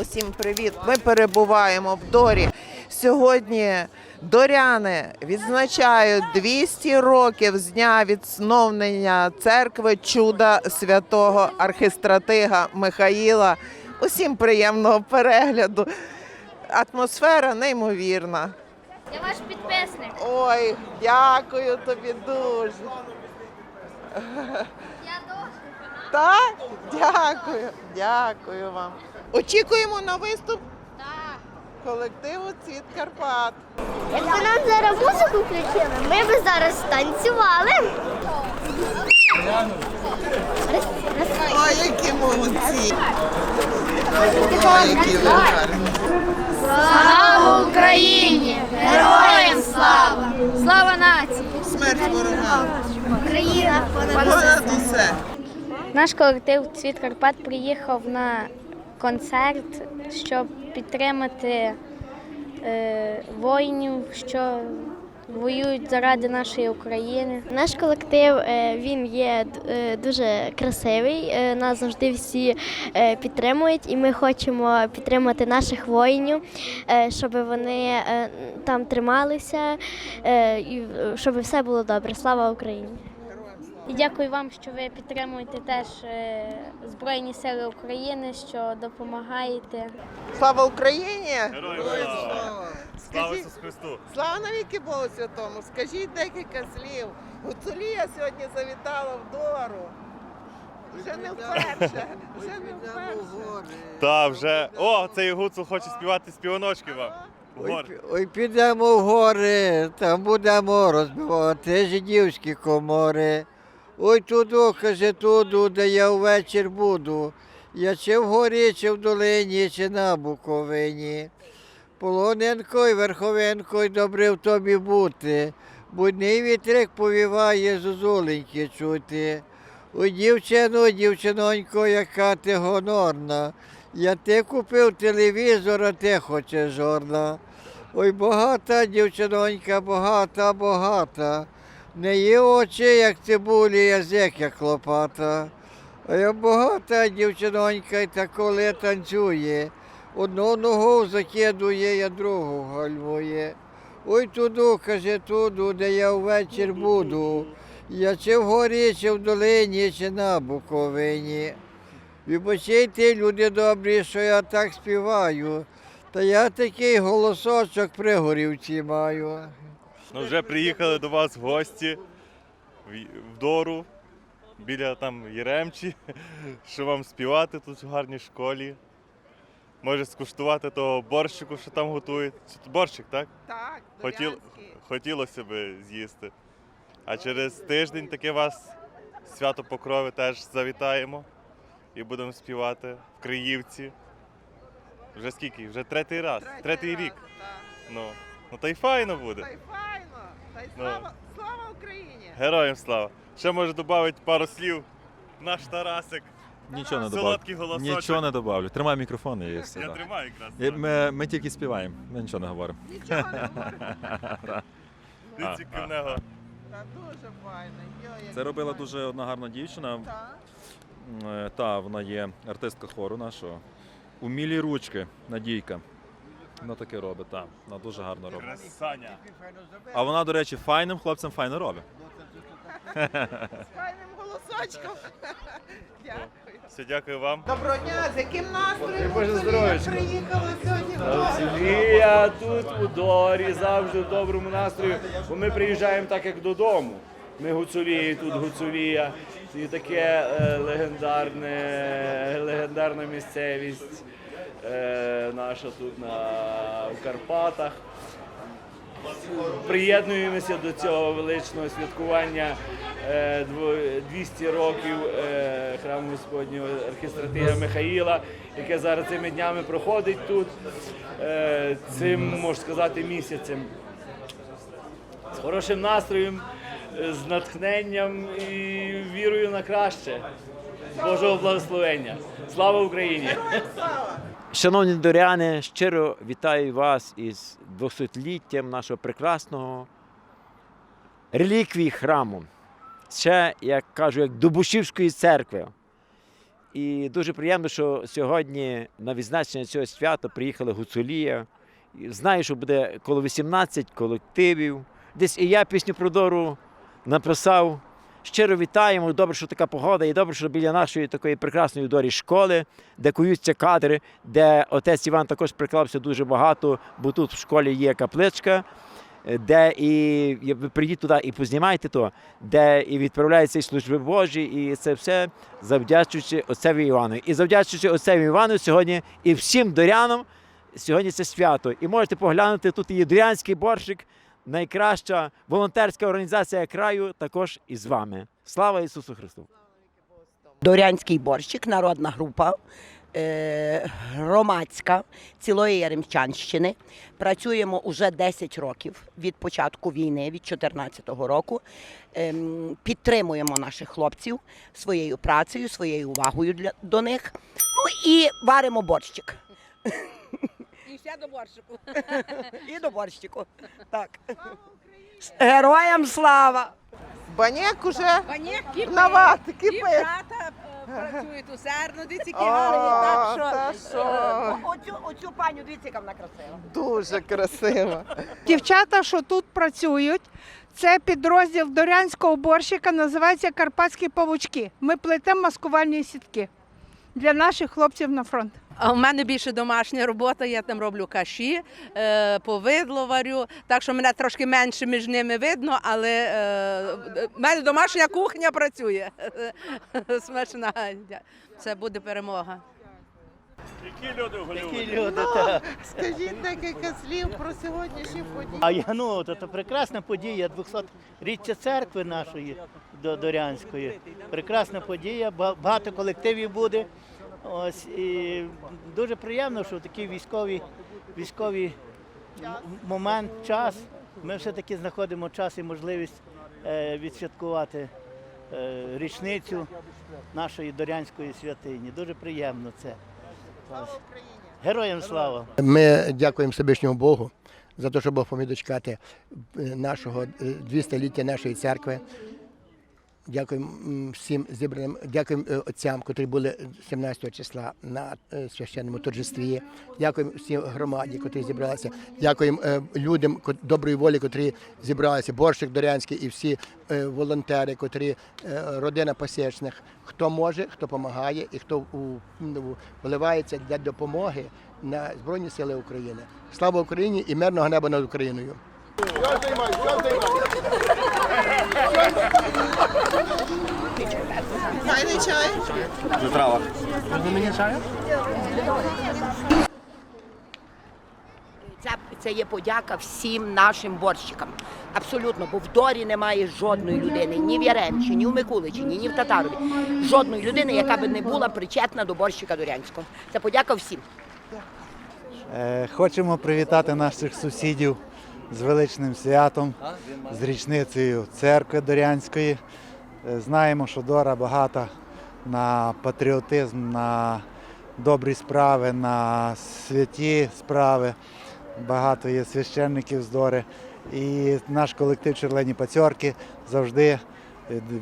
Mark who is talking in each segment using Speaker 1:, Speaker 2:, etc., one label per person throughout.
Speaker 1: Усім привіт! Ми перебуваємо в Дорі. Сьогодні доряни відзначають 200 років з дня відновлення церкви чуда святого архистратига Михаїла. Усім приємного перегляду. Атмосфера неймовірна.
Speaker 2: Я ваш підписник.
Speaker 1: Ой, дякую тобі дуже.
Speaker 2: Я дуже.
Speaker 1: Так, дякую, дякую вам. Очікуємо на виступ колективу Цвіт Карпат.
Speaker 2: Якби нам зараз музику включили, ми б зараз танцювали.
Speaker 1: Ой, які молодці! Ой, які ви гарні.
Speaker 2: Слава Україні! Героям слава! Слава нації!
Speaker 1: Смерть ворогам.
Speaker 2: Україна
Speaker 1: Понад усе.
Speaker 3: Наш колектив Цвіт Карпат приїхав на концерт, щоб підтримати е, воїнів, що воюють заради нашої України.
Speaker 4: Наш колектив е, він є е, дуже красивий. е, Нас завжди всі підтримують, і ми хочемо підтримати наших воїнів, щоб вони там трималися, і щоб все було добре. Слава Україні!
Speaker 3: І дякую вам, що ви підтримуєте теж е, Збройні Сили України, що допомагаєте.
Speaker 1: Слава Україні!
Speaker 5: Героям слава! Слава Ісусу Христу!
Speaker 1: слава навіки Богу Святому! Скажіть декілька слів. Гуцулія сьогодні завітала в Дору. Вже не вперше. Вже не вперше.
Speaker 5: Та вже. О, цей гуцул хоче співати співаночки вам.
Speaker 6: Ой, ой, підемо в гори, там будемо розбивати жидівські комори. Ой, туди, каже, туди, де я ввечір буду. Я чи вгорі, чи в долині, чи на Буковині. Полоненко й верховенко, й добре в тобі бути. Будний вітрик повіває зозуленьки чути. Ой, дівчино, дівчинонько, яка ти гонорна. Я ти купив телевізор, а ти хочеш жорна. Ой, багата дівчинонька, багата, багата. В неї очі, як цибулі, язик, як лопата. А я багата дівчинонька, і коли танцює. Одну ногу закидує, я другу гальмує. Ой туди, каже, туди, де я ввечір буду. Я чи вгорі, чи в долині, чи на Буковині. Вибачайте, люди добрі, що я так співаю. Та я такий голосочок при горівці маю.
Speaker 5: Ну, вже приїхали до вас гості в, в Дору, біля там Єремчі, що вам співати тут в гарній школі. Може скуштувати того борщику, що там готують. Це борщик, так?
Speaker 1: Так,
Speaker 5: Хотіл,
Speaker 1: дорянський.
Speaker 5: хотілося б з'їсти. А через тиждень таке вас свято Покрови теж завітаємо і будемо співати в Криївці. Вже скільки? Вже третій раз, третій,
Speaker 1: раз,
Speaker 5: рік.
Speaker 1: так.
Speaker 5: Ну, ну та й файно буде.
Speaker 1: Та й файно. Та й
Speaker 5: Ну.
Speaker 1: слава, слава Україні!
Speaker 5: Героям слава. Ще може додати пару слів. Наш Тарасик.
Speaker 7: Нічого не
Speaker 5: Солодкий
Speaker 7: добавлю.
Speaker 5: голосочок.
Speaker 7: Нічого не добавлю. Тримай мікрофон і все.
Speaker 5: Я
Speaker 7: да.
Speaker 5: тримаю якраз.
Speaker 7: І Ми, ми тільки співаємо, ми нічого не говоримо.
Speaker 1: Нічого не говорить.
Speaker 5: Дивіться, нього.
Speaker 1: Та дуже файно. Йо, як
Speaker 7: Це робила
Speaker 1: файно.
Speaker 7: дуже одна гарна дівчина.
Speaker 1: Так.
Speaker 7: Е, Та, вона є артистка хору нашого. Умілі ручки, Надійка. Вона таке робить, так. Вона дуже гарно робить.
Speaker 5: Красаня.
Speaker 7: А вона, до речі, файним хлопцям файно робить.
Speaker 1: З файним голосочком. Дякую.
Speaker 5: Все, дякую вам.
Speaker 1: Доброго дня, з яким настроєм
Speaker 8: Боже здоров'ячка.
Speaker 1: приїхали сьогодні в Дору?
Speaker 8: Сергія тут у Дорі завжди в доброму настрої, бо ми приїжджаємо так, як додому. Ми гуцулії, тут гуцулія. І таке е, легендарне, легендарна місцевість наша тут на, в Карпатах. Приєднуємося до цього величного святкування е, 200 років е, храму Господнього архістратига Михаїла, яке зараз цими днями проходить тут, е, цим, можна сказати, місяцем. З хорошим настроєм, е, з натхненням і вірою на краще. Божого благословення. Слава Україні!
Speaker 9: Шановні доряни, щиро вітаю вас із 200-літтям нашого прекрасного реліквії храму. Ще, як кажу, як Дубушівської церкви. І дуже приємно, що сьогодні на відзначення цього свята приїхали гуцулія. Знаю, що буде коло 18 колективів. Десь і я пісню про Дору написав. Щиро вітаємо. Добре, що така погода, і добре, що біля нашої такої прекрасної дорі школи, де куються кадри, де отець Іван також приклався дуже багато, бо тут в школі є капличка, де і ви прийдіть туди і познімайте то, де і відправляються і служби Божі, і це все завдячуючи отцеві Івану. І завдячуючи отцеві Івану сьогодні і всім дорянам. Сьогодні це свято. І можете поглянути, тут є дорянський борщик, найкраща волонтерська організація краю також із вами. Слава Ісусу Христу!
Speaker 10: Дорянський борщик, народна група, е, громадська цілої Яремчанщини. Працюємо уже 10 років від початку війни, від 2014 року. Ем, Підтримуємо наших хлопців своєю працею, своєю увагою для, до них. Ну і варимо борщик.
Speaker 11: І ще до борщику.
Speaker 10: І до борщику. Так. Героям слава!
Speaker 1: Баняк уже
Speaker 11: Банєк кипить. Дівчата е, працюють усердно, дивіться, які гарні. Так що
Speaker 1: що?
Speaker 10: Оцю, оцю паню, дивіться, яка вона красива.
Speaker 1: Дуже красиво.
Speaker 12: Дівчата, що тут працюють, це підрозділ дорянського борщика, називається Карпатські павучки. Ми плетемо маскувальні сітки для наших хлопців на фронт.
Speaker 11: А у мене більше домашня робота, я там роблю каші, е, повидло варю, так що мене трошки менше між ними видно, але е, в мене домашня кухня працює. Смачна. Це буде перемога. Які люди?
Speaker 1: Скажіть декілька слів про сьогоднішні події.
Speaker 13: А я ну то, то прекрасна подія 200-річчя церкви нашої до- Дорянської. Прекрасна подія, багато колективів буде. Ось і дуже приємно, що в такий військовий, військовий момент, час. Ми все-таки знаходимо час і можливість е, відсвяткувати е, річницю нашої Дорянської святині. Дуже приємно це. Ось. Героям слава!
Speaker 14: Ми дякуємо Всевишньому Богу за те, що Бог поміг дочекати е, нашого е, 200-ліття нашої церкви. Дякуємо всім зібраним, дякуємо е, отцям, котрі були 17 числа на е, священному торжестві. Дякуємо всім громаді, котрі зібралися. Дякуємо е, людям доброї волі, котрі зібралися. Борщик Дорянський і всі волонтери, котрі родина пасічних. Хто може, хто допомагає і хто вливається для допомоги на Збройні Сили України. Слава Україні і мирного неба над Україною.
Speaker 1: Файний чай.
Speaker 10: Це, це є подяка всім нашим борщикам. Абсолютно, бо в Дорі немає жодної людини, ні в Яремчі, ні в Микуличині, ні в Татарові. Жодної людини, яка би не була причетна до борщика Дорянського. Це подяка всім.
Speaker 13: Е, Хочемо привітати наших сусідів з величним святом, з річницею церкви Дорянської. Е, Знаємо, що Дора багата на патріотизм, на добрі справи, на святі справи. Багато є священників з Дори. І наш колектив Черлені Пацьорки завжди е,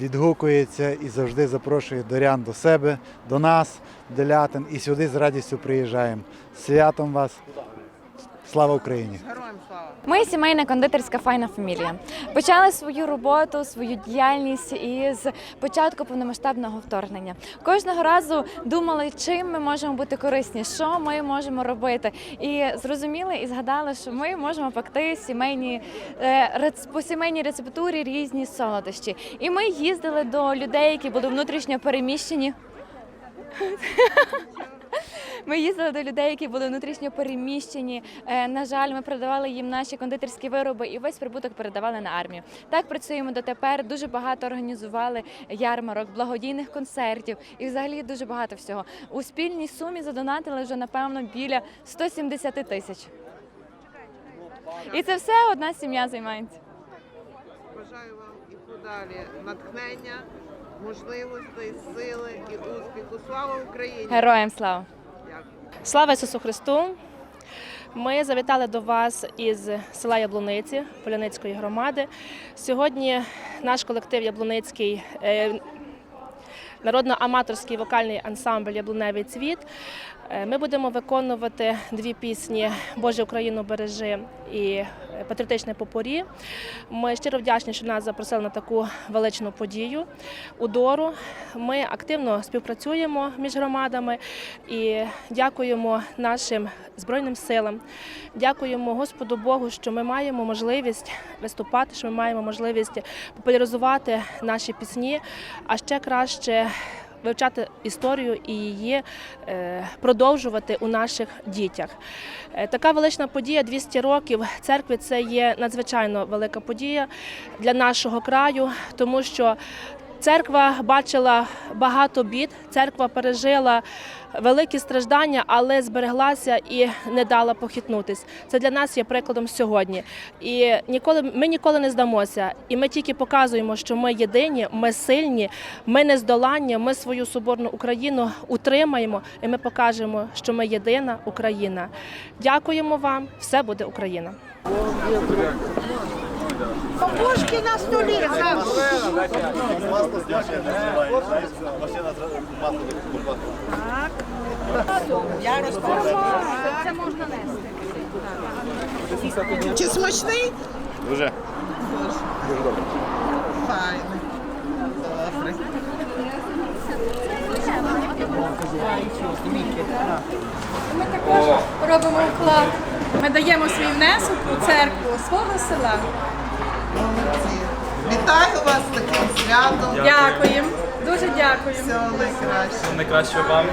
Speaker 13: відгукується і завжди запрошує дорян до себе, до нас, делятин, і сюди з радістю приїжджаємо. Святом вас! Слава Україні!
Speaker 1: Героям слава.
Speaker 15: Ми сімейна кондитерська файна фамілія. Почали свою роботу, свою діяльність із початку повномасштабного вторгнення. Кожного разу думали, чим ми можемо бути корисні, що ми можемо робити. І зрозуміли і згадали, що ми можемо пекти сімейні е, по сімейній рецептурі різні солодощі. І ми їздили до людей, які були внутрішньо переміщені. Ми їздили до людей, які були внутрішньо переміщені. Е, На жаль, ми продавали їм наші кондитерські вироби і весь прибуток передавали на армію. Так працюємо дотепер. Дуже багато організували ярмарок, благодійних концертів і взагалі дуже багато всього. У спільній сумі задонатили вже напевно біля 170 тисяч. І це все одна сім'я займається.
Speaker 1: Бажаю вам і подалі натхнення, можливостей, сили і успіху. Слава Україні!
Speaker 15: Героям слава!
Speaker 11: Слава Ісусу Христу! Ми завітали до вас із села Яблуниці Поляницької громади. Сьогодні наш колектив Яблуницький е,
Speaker 16: народно-аматорський вокальний ансамбль Яблуневий цвіт. Е, Ми будемо виконувати дві пісні Боже Україну бережи і патріотичне попорі. Ми щиро вдячні, що нас запросили на таку величну подію у Дору. Ми активно співпрацюємо між громадами і дякуємо нашим збройним силам. Дякуємо Господу Богу, що ми маємо можливість виступати, що ми маємо можливість популяризувати наші пісні, а ще краще вивчати історію і її е, продовжувати у наших дітях. Е, Така велична подія 200 років церкви це є надзвичайно велика подія для нашого краю, тому що церква бачила багато бід, церква пережила великі страждання, але збереглася і не дала похитнутись. Це для нас є прикладом сьогодні. І ніколи ми ніколи не здамося. І ми тільки показуємо, що ми єдині, ми сильні, ми нездоланні, ми свою соборну Україну утримаємо, і ми покажемо, що ми єдина Україна. Дякуємо вам, все буде Україна.
Speaker 12: Бабушки на столі. Я розповідаю. Це можна нести.
Speaker 1: Чи смачний?
Speaker 5: Дуже.
Speaker 1: Файний. Добре.
Speaker 17: Ми також робимо вклад. Ми даємо свій внесок у церкву свого села.
Speaker 1: Молодці. Вітаю вас з таким святом.
Speaker 17: Дякуємо. Дуже дякуємо.
Speaker 1: Всього найкраще.
Speaker 5: Найкраще вам.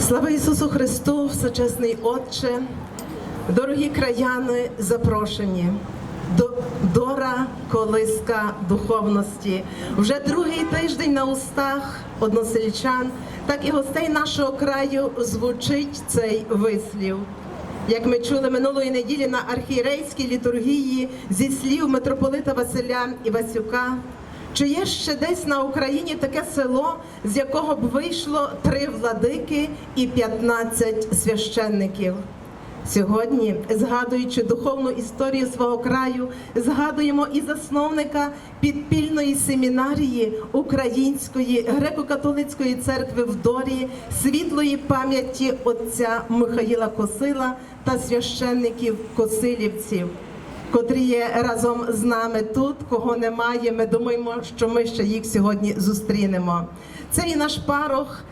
Speaker 18: Слава Ісусу Христу, всечесний Отче, дорогі краяни, запрошені. Дора колиска духовності. Вже другий тиждень на устах односельчан, так і гостей нашого краю звучить цей вислів. Як ми чули минулої неділі на архієрейській літургії зі слів митрополита Василя Івасюка, чи є ще десь на Україні таке село, з якого б вийшло три владики і 15 священників? Сьогодні, згадуючи духовну історію свого краю, згадуємо і засновника підпільної семінарії Української греко-католицької церкви в Дорі, світлої пам'яті отця Михаїла Косила та священників Косилівців, котрі є разом з нами тут. Кого немає, ми думаємо, що ми ще їх сьогодні зустрінемо. Це і наш парох.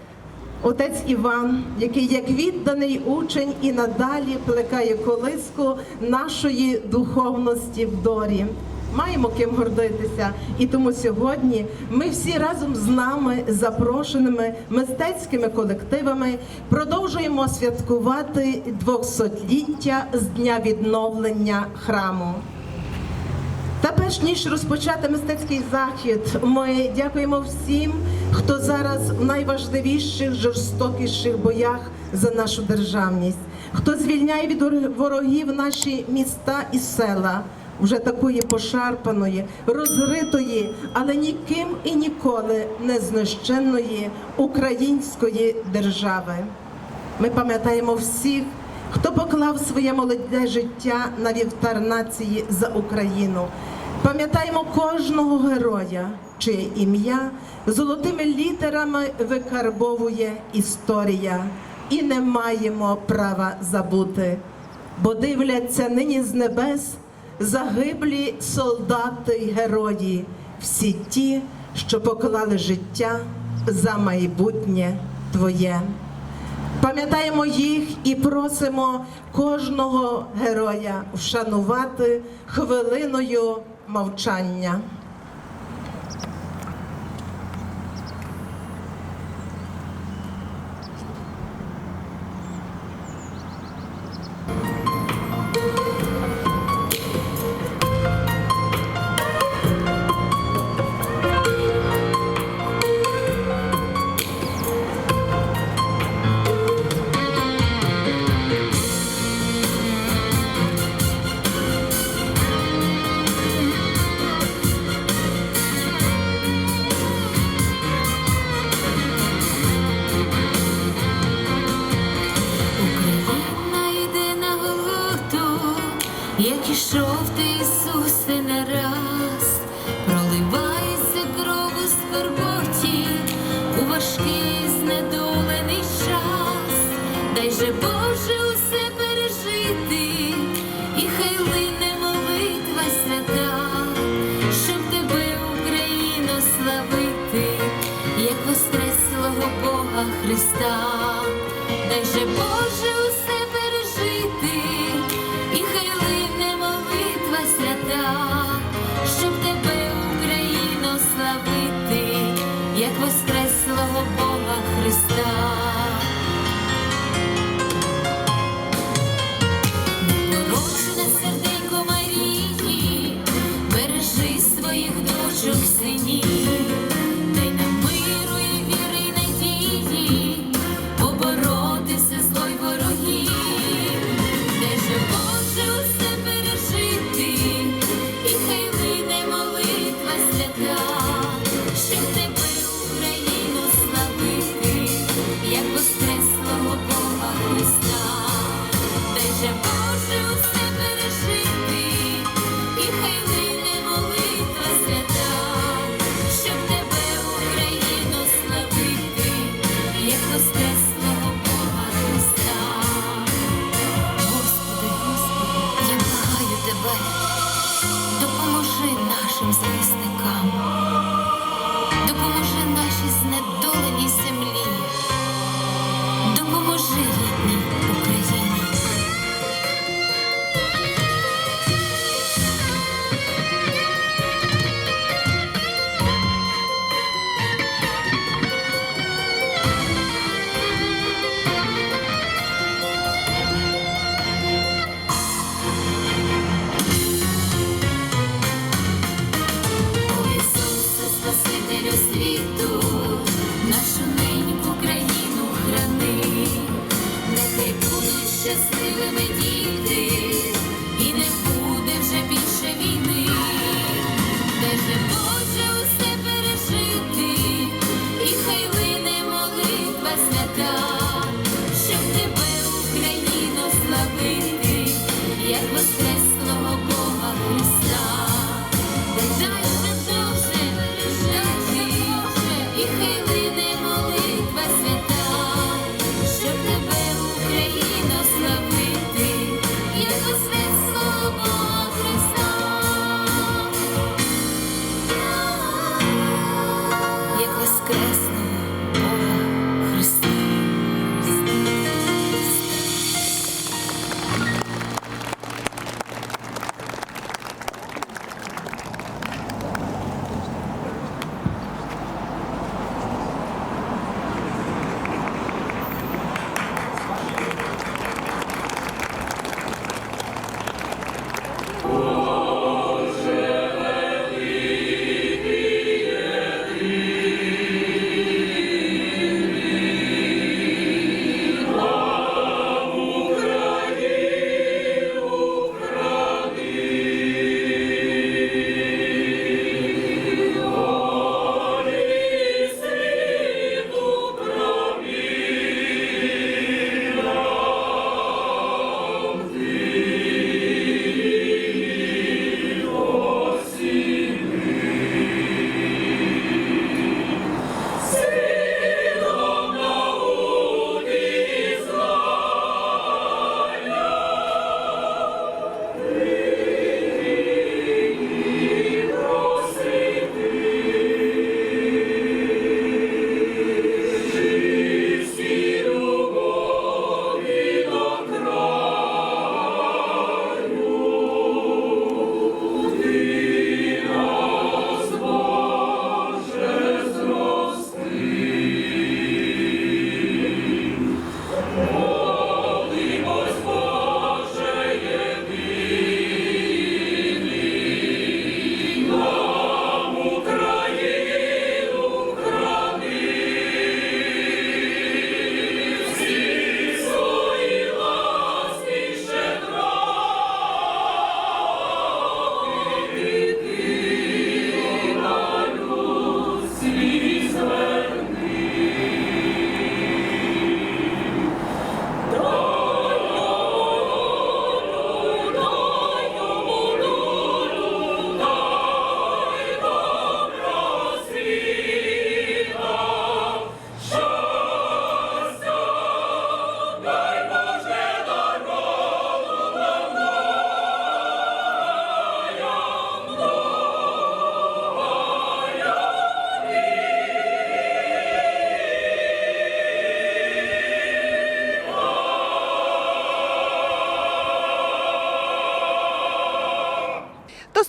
Speaker 18: Отець Іван, який як відданий учень і надалі плекає колиску нашої духовності в дорі. Маємо ким гордитися, і тому сьогодні ми всі разом з нами, запрошеними мистецькими колективами, продовжуємо святкувати 200-ліття з дня відновлення храму. Та перш ніж розпочати мистецький захід, ми дякуємо всім, хто зараз в найважливіших, жорстокіших боях за нашу державність, хто звільняє від ворогів наші міста і села, вже такої пошарпаної, розритої, але ніким і ніколи не знищеної української держави. Ми пам'ятаємо всіх, хто поклав своє молоде життя на вівтар нації за Україну. Пам'ятаємо кожного героя, чиє ім'я золотими літерами викарбовує історія, і не маємо права забути, бо дивляться нині з небес загиблі солдати й герої, всі ті, що поклали життя за майбутнє твоє. Пам'ятаємо їх і просимо кожного героя вшанувати хвилиною мовчання.
Speaker 15: важкий, знедолений час, дай же Боже. Дочок синів,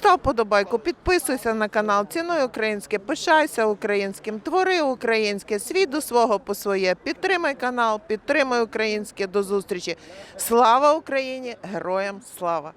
Speaker 1: став подобайку, підписуйся на канал, цінуй українське, пишайся українським, твори українське, свій до свого по своє. Підтримай канал, підтримай українське. До зустрічі. Слава Україні! Героям слава!